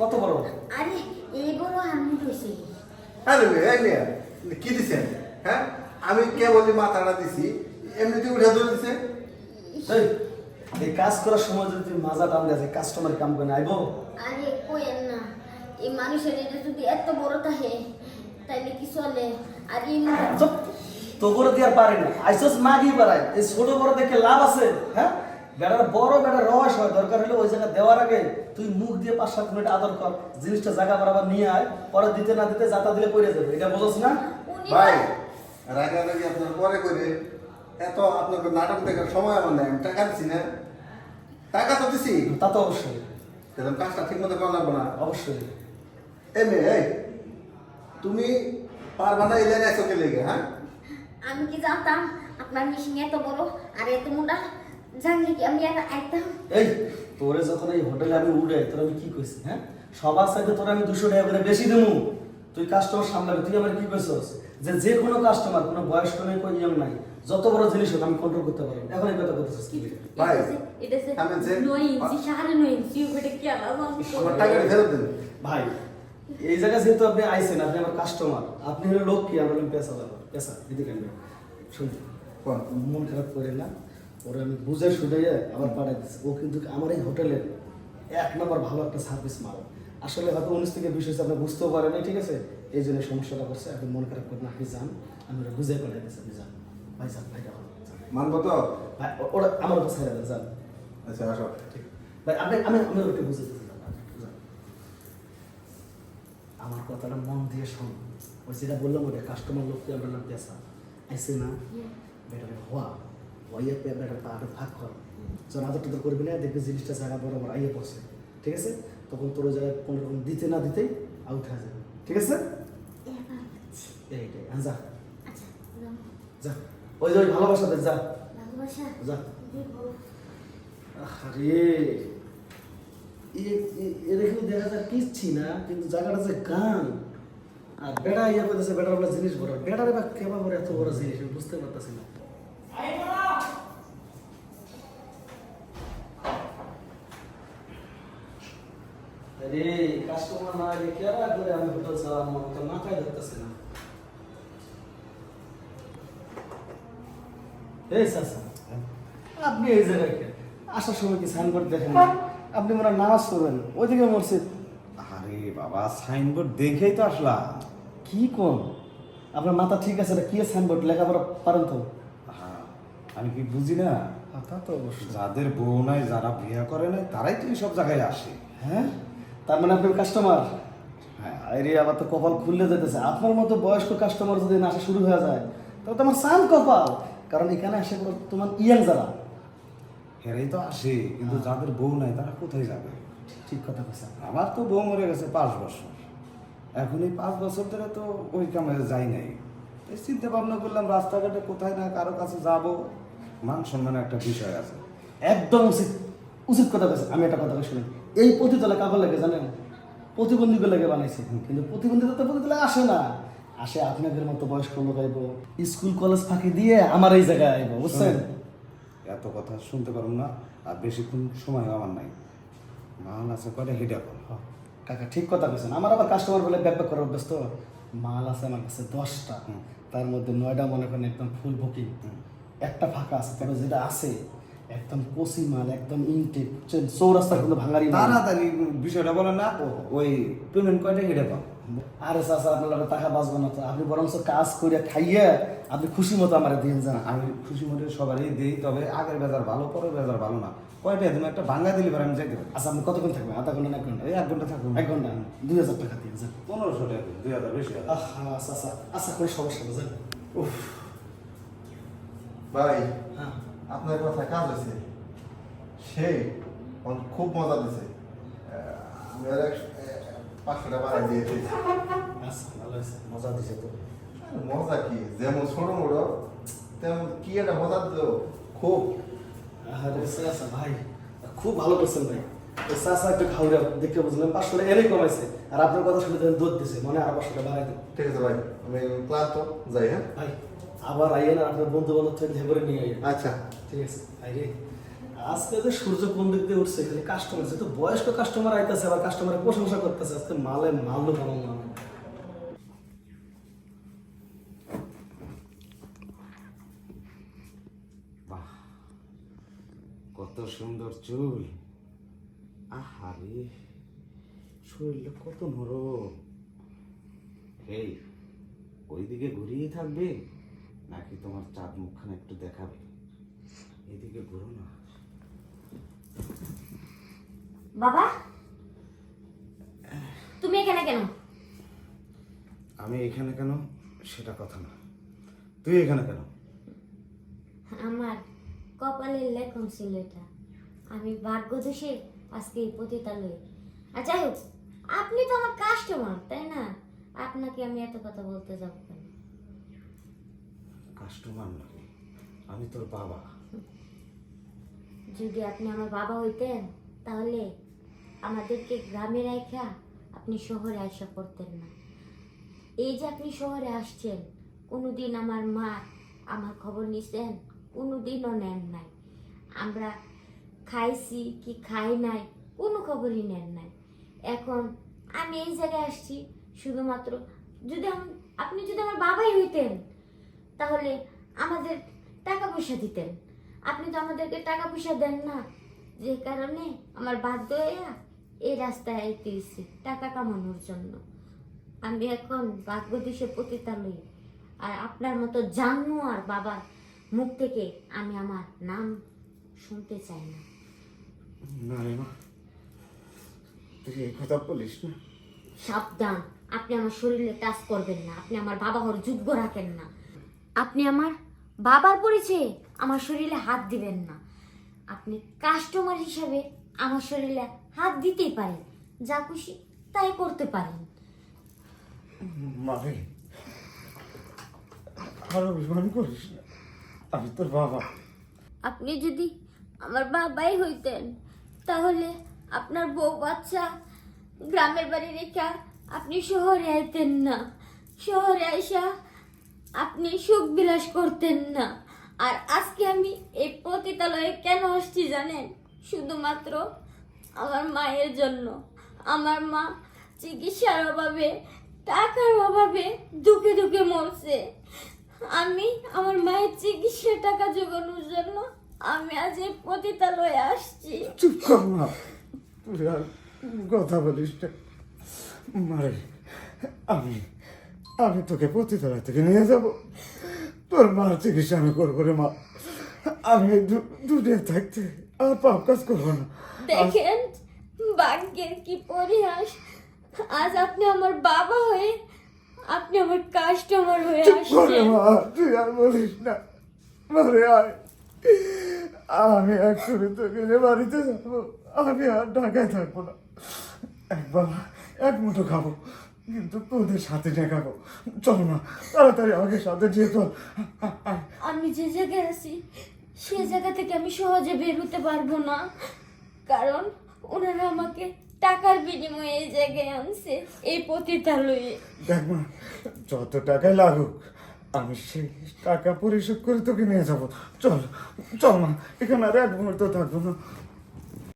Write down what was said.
কত বড়? আরে এই বড় আমি হয়েছে আরে মেয়ে, কি দিছেন হ্যাঁ? আমি কে বলি মাথাটা দিছি এমনিতে উঠে ধরে দিছে এই এই কাজ করার সময় যদি তুমি মাজা টান দেয় কাস্টমার কাম করে আইবো? আরে কইেন না। এই মানুষের এটা যদি এত বড় থাকে তাইলে কি চলে? আর এই চুপ তো করে দিয়ে পারে না? আইসস মাগি পারায় এই ছোট বড় দেখে লাভ আছে হ্যাঁ? বেড়ার বড় বেড়ার রস হয়। দরকার হলে ওই জায়গা দেওয়ার আগে তুই মুখ দিয়ে পাঁচ সাত মিনিট আদর কর। জিনিসটা জায়গা বরাবর নিয়ে আয়। পরে দিতে না দিতে যাতা দিলে পড়ে যাবে। এটা বোঝস না? উনি ভাই রাগারাগি আপনার পরে করে এত আপনার নাটক দেখার সময় আমার নেই। আমি টাকা দিছি না। টাকা তো দিছি। তা তো অবশ্যই। সেরকম কাজটা ঠিক মতো করা লাগবো না। অবশ্যই। এই মেয়ে তুমি পারবা না এলে একশো কে লেগে হ্যাঁ? আমি কি জানতাম? আপনার মেশিন এত বড় আর এত মোটা? জানলে কি আমি আর আইতাম। এই তোরে যখন এই হোটেলে আমি উড়ে তোর আমি কি কইছি হ্যাঁ? সবার সাথে তোর আমি দুশো টাকা করে বেশি দেবো। তুই কাস্টমার সামলাবি তুই আমার কি কইছস? যে যে কোনো কাস্টমার কোনো বয়স্ক নেই কোনো ইয়ং নাই যত বড় জিনিস হোক আমি কন্ট্রোল করতে পারি এখন এই কথা কি? ভাই, এটা যে আমি যে- নয় ইঞ্চি সাড়ে নয় ইঞ্চি ওটা কি আলাদা আমার টাকাটা ফেরত দেন ভাই এই জায়গায় যেহেতু আপনি আইছেন আপনি আমার কাস্টমার আপনি হলো লোক কি? আমরা পেশা পেশা এদিকে শুনুন। মন খারাপ করে না। ওরা আমি বুঝে শুনে আবার পাঠাই দিচ্ছি ও কিন্তু আমার এই হোটেলের এক নম্বর ভালো একটা সার্ভিস মাল। আসলে হয়তো উনিশ থেকে বিশ হয়েছে আপনি বুঝতেও পারেন ঠিক আছে? এই জন্য সমস্যাটা করছে। আপনি মন খারাপ করেন আপনি যান। আমি ওরা বুঝে পাঠাই দিচ্ছি আপনি যান। ভাই যান ভাই যান। মানবো তো ভাই ওরা আমার উপর ছেড়ে দেন যান। আচ্ছা আসো। ঠিক। ভাই আপনি আমি আমি ওকে বুঝে যান। আমার কথাটা মন দিয়ে শোন। ওই যেটা বললাম ওটা কাস্টমার লোক তুই আমরা পেশা আইসে না? বেটারে হওয়া। পে বেটার পাহাড়ে ভাগ কর। যখন আদর টাদর করবি না দেখবি জিনিসটা জায়গা বরাবর আইয়ে পড়ছে। ঠিক আছে? তখন তোর জায়গায় কোনো রকম দিতে না দিতেই আউট হয়ে যাবে। ঠিক আছে? এইটাই হ্যাঁ যা আচ্ছা যা। ওই যে ওই যা। যা। দেখো আরে এরকম দেখা যায় কিচ্ছি না কিন্তু জায়গাটা যে গান। আর বেড়া ইয়ে করতেছে বেড়ার বলে জিনিস বড়। বেড়ারে বা কেবা বড় এত বড় জিনিস আমি বুঝতে পারতেছি না। আরে কাস্টমার না এলে কেবা করে আমি হোটেল চালাম আমার তো মাথায় ধরতেছে না এই চাচা আপনি এই জায়গায় আসার সময় কি সাইনবোর্ড দেখেন না? আপনি মনে নামাজ পড়বেন ওইদিকে মসজিদ আরে বাবা সাইনবোর্ড দেখেই তো আসলাম কি কোন আপনার মাথা ঠিক আছে এটা কি সাইনবোর্ড লেখাপড়া পারেন তো আমি কি বুঝি না তা তো অবশ্যই যাদের বউ নাই যারা বিয়ে করে নাই তারাই তো সব জায়গায় আসে হ্যাঁ তার মানে আপনি কাস্টমার হ্যাঁ আরে আবার তো কপাল খুললে যেতেছে। আপনার মতো বয়স্ক কাস্টমার যদি না আসা শুরু হয়ে যায় তাহলে তো আমার সান কপাল। কারণ এখানে আসে তোমার ইয়াং যারা হেরাই তো আসে কিন্তু যাদের বউ নাই তারা কোথায় যাবে? ঠিক কথা কইছে। আমার তো বউ মরে গেছে পাঁচ বছর। এখন এই পাঁচ বছর ধরে তো ওই কামে যাই নাই। এই চিন্তা ভাবনা করলাম রাস্তাঘাটে কোথায় না কারও কাছে যাব? মান সম্মানের একটা বিষয় আছে। একদম উচিত উচিত কথা কইছে। আমি একটা কথা শুনি। এই পতিতলা কাপড় লাগে জানেন? প্রতিবন্ধীকে লাগে বানাইছে। কিন্তু প্রতিবন্ধীতা তো পতিতলা আসে না। আসে আপনাদের মতো বয়স্ক লোক আইব স্কুল কলেজ ফাঁকি দিয়ে আমার এই জায়গায় আইব বুঝছেন? এত কথা শুনতে পারুন না আর বেশিক্ষণ সময় আমার নাই। মাল আছে কয়টা হেডা কর কাকা ঠিক কথা কইছেন। আমার আবার কাস্টমার বলে ব্যাপার করার ব্যস্ত মাল আছে আমার কাছে দশটা। তার মধ্যে নয়টা মনে করেন একদম ফুল বুকিং একটা ফাঁকা আছে তবে যেটা আছে একদম কচি মাল একদম ইনটেক বুঝছেন? চৌরাস্তার কোনো ভাঙারি তাড়াতাড়ি বিষয়টা বলেন না ওই পেমেন্ট কয়টা হেডে পাও আরে চাচা আপনার টাকা বাঁচবো না তো। আপনি বরং কাজ করে খাইয়ে আপনি খুশি মতো আমার দিন যান আমি খুশি মতো সবারই দিই তবে আগের বেজার ভালো পরের বেজার ভালো না। কয়টা তুমি একটা ভাঙ্গা দিলে আমি যাইতে পারি। আচ্ছা আপনি কতক্ষণ থাকবেন? আধা ঘণ্টা না এক ঘণ্টা? এই এক ঘণ্টা থাকুন। এক ঘণ্টা দুই হাজার টাকা দিয়ে যান পনেরোশো টাকা দুই হাজার বেশি আচ্ছা আচ্ছা আচ্ছা কোনো সমস্যা যান উফ। ভাই। হ্যাঁ। আপনার কথা কাজ হয়েছে। আমার খুব মজা দিছে। আমি আর এক পাঁচশো টাকা বাড়াই দিয়ে দিয়েছি। আচ্ছা মজা দিছে তো। মজা কি? যেমন ছোট মোটো তেমন কি একটা মজা দিল? খুব। আরে ভাই খুব ভালো করছেন ভাই। তো চাচা একটু খাওয়া দেখে বুঝলাম পাঁচশো টাকা এনেই কমাইছে। আর আপনার কথা শুনে দুধ দিছে মনে হয় আর পাঁচশো টাকা বাড়াই দেন ঠিক আছে ভাই আমি ক্লান্ত যাই হ্যাঁ? ভাই আবার আইয়েন আর আপনার বন্ধু বান্ধব থেকে করে নিয়ে আইয়েন আচ্ছা। ঠিক আছে আইরে আজকে যে সূর্য কোন দিক দিয়ে উঠছে খালি কাস্টমার যেহেতু বয়স্ক কাস্টমার আইতাছে আবার কাস্টমারের প্রশংসা করতেছে আজকে মালে মাল ভালো না কত সুন্দর চুল। আহারে শরীরটা কত নরম। এই ওইদিকে ঘুরিয়ে থাকবে? নাকি তোমার চাঁদ মুখখানা একটু দেখাবে? এদিকে ঘুরো না। বাবা তুমি এখানে কেন? আমি এখানে কেন? সেটা কথা না। তুই এখানে কেন? আমার কপালের লেখন ছিল এটা। আমি ভাগ্য দোষে আজকে এই পতিতালয়ে। আর যাই হোক আপনি তো আমার কাস্টমার তাই না? আপনাকে আমি এত কথা বলতে যাব। কাস্টমার নাকি আমি তোর বাবা। যদি আপনি আমার বাবা হইতেন, তাহলে আমাদেরকে গ্রামে রাখা আপনি শহরে আসা করতেন না। এই যে আপনি শহরে আসছেন, কোনোদিন আমার মা আমার খবর নিছেন, কোনোদিনও নেন নাই। আমরা খাইছি কি খাই নাই, কোনো খবরই নেন নাই। এখন আমি এই জায়গায় আসছি, শুধুমাত্র যদি আপনি যদি আমার বাবাই হইতেন তাহলে আমাদের টাকা পয়সা দিতেন। আপনি তো আমাদেরকে টাকা পয়সা দেন না। যে কারণে আমার বাধ্য হইয়া এই রাস্তায় আইতেছি টাকা কামানোর জন্য। আমি এখন ভাগ্য দেশে পতিতালয়। আর আপনার মতো জানু আর বাবার মুখ থেকে আমি আমার নাম শুনতে চাই না। না রে মা তুই এই কথা বলিস না। সাবধান আপনি আমার শরীরে টাচ করবেন না আপনি আমার বাবা হওয়ার যোগ্য রাখেন না। আপনি আমার বাবার পরিচয়ে আমার শরীরে হাত দিবেন না। আপনি কাস্টমার হিসাবে আমার শরীরে হাত দিতেই পারেন। যা খুশি তাই করতে পারেন। আর অভিমান করিস না। আমি তোর বাবা। আপনি যদি আমার বাবাই হইতেন তাহলে আপনার বউ বাচ্চা গ্রামের বাড়ি রেখা আপনি শহরে আইতেন না। শহরে আইসা আপনি সুখ বিলাস করতেন না। আর আজকে আমি এই পতিতালয়ে কেন আসছি জানেন? শুধুমাত্র আমার মায়ের জন্য। আমার মা চিকিৎসার অভাবে, টাকার অভাবে দুঃখে দুঃখে মরছে। আমি আমার মায়ের চিকিৎসার টাকা জোগানোর জন্য আমি আজ এই পতিতালয়ে আসছি। চুপ কর মা। তুই আর কথা বলিস না। মারে, আমি আমি তোকে পতিতলা থেকে নিয়ে যাব। তোর মার চিকিৎসা আমি করব রে মা। আমি এই থাকতে আর পাপ কাজ করব না। দেখেন ভাগ্যের কি পরিহাস। আজ আপনি আমার বাবা হয়ে আপনি আমার কাস্টমার হয়ে আসছেন। মা তুই আর বলিস না। মারে আয়। আমি এক্ষুনি তোকে নিয়ে বাড়িতে যাব। আমি আর ঢাকায় থাকব না। একবার এক মুঠো খাব। কিন্তু তোদের সাথে নিয়ে খাব চল না তাড়াতাড়ি আমাকে সাথে নিয়ে চল। আমি যে জায়গায় আছি সে জায়গা থেকে আমি সহজে বের হতে পারব না। কারণ ওনারা আমাকে টাকার বিনিময়ে এই জায়গায় আনছে এই পতিতালয়ে। দেখ মা যত টাকাই লাগুক আমি সেই টাকা পরিশোধ করে তোকে নিয়ে যাব। চল চল মা এখানে আর এক মুহূর্ত থাকব না।